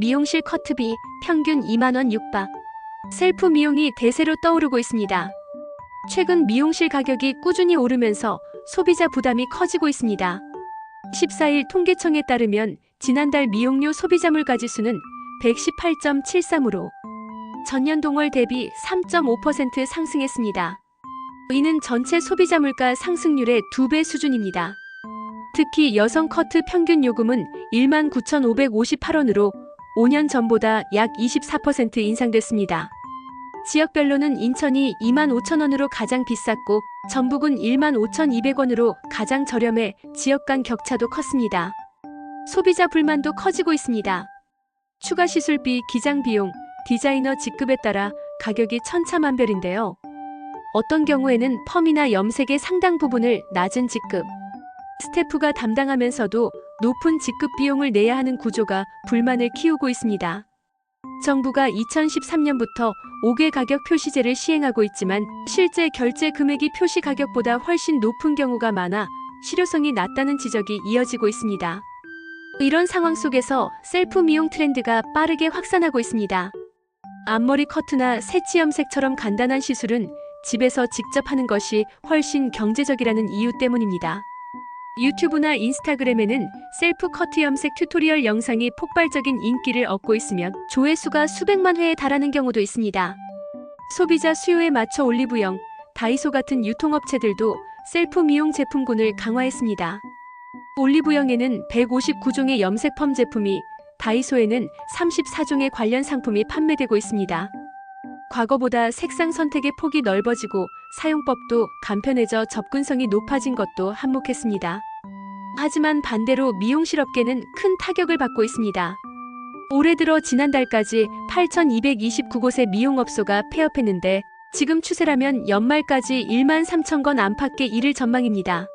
미용실 커트비 평균 2만원 육박. 셀프 미용이 대세로 떠오르고 있습니다. 최근 미용실 가격이 꾸준히 오르면서 소비자 부담이 커지고 있습니다. 14일 통계청에 따르면 지난달 미용료 소비자 물가 지 수는 118.73으로 전년 동월 대비 3.5% 상승했습니다. 이는 전체 소비자 물가 상승률의 2배 수준입니다. 특히 여성 커트 평균 요금은 19,558원으로 5년 전보다 약 24% 인상됐습니다. 지역별로는 인천이 25,000원으로 가장 비쌌고 전북은 15,200원으로 가장 저렴해 지역 간 격차도 컸습니다. 소비자 불만도 커지고 있습니다. 추가 시술비, 기장 비용, 디자이너 직급에 따라 가격이 천차만별인데요. 어떤 경우에는 펌이나 염색의 상당 부분을 낮은 직급, 스태프가 담당하면서도 높은 직급 비용을 내야 하는 구조가 불만을 키우고 있습니다. 정부가 2013년부터 5개 가격 표시제를 시행하고 있지만 실제 결제 금액이 표시 가격보다 훨씬 높은 경우가 많아 실효성이 낮다는 지적이 이어지고 있습니다. 이런 상황 속에서 셀프 미용 트렌드가 빠르게 확산하고 있습니다. 앞머리 커트나 새치 염색처럼 간단한 시술은 집에서 직접 하는 것이 훨씬 경제적이라는 이유 때문입니다. 유튜브나 인스타그램에는 셀프 커트 염색 튜토리얼 영상이 폭발적인 인기를 얻고 있으며 조회수가 수백만 회에 달하는 경우도 있습니다. 소비자 수요에 맞춰 올리브영, 다이소 같은 유통업체들도 셀프 미용 제품군을 강화했습니다. 올리브영에는 159종의 염색 펌 제품이, 다이소에는 34종의 관련 상품이 판매되고 있습니다. 과거보다 색상 선택의 폭이 넓어지고 사용법도 간편해져 접근성이 높아진 것도 한몫했습니다. 하지만 반대로 미용실 업계는 큰 타격을 받고 있습니다. 올해 들어 지난달까지 8,229곳의 미용업소가 폐업했는데 지금 추세라면 연말까지 1만 3천 건 안팎의 일을 전망입니다.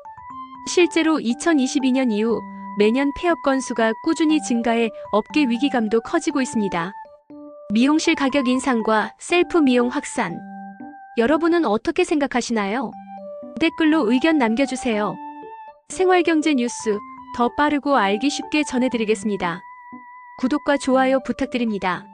실제로 2022년 이후 매년 폐업 건수가 꾸준히 증가해 업계 위기감도 커지고 있습니다. 미용실 가격 인상과 셀프 미용 확산. 여러분은 어떻게 생각하시나요? 댓글로 의견 남겨주세요. 생활경제 뉴스 더 빠르고 알기 쉽게 전해드리겠습니다. 구독과 좋아요 부탁드립니다.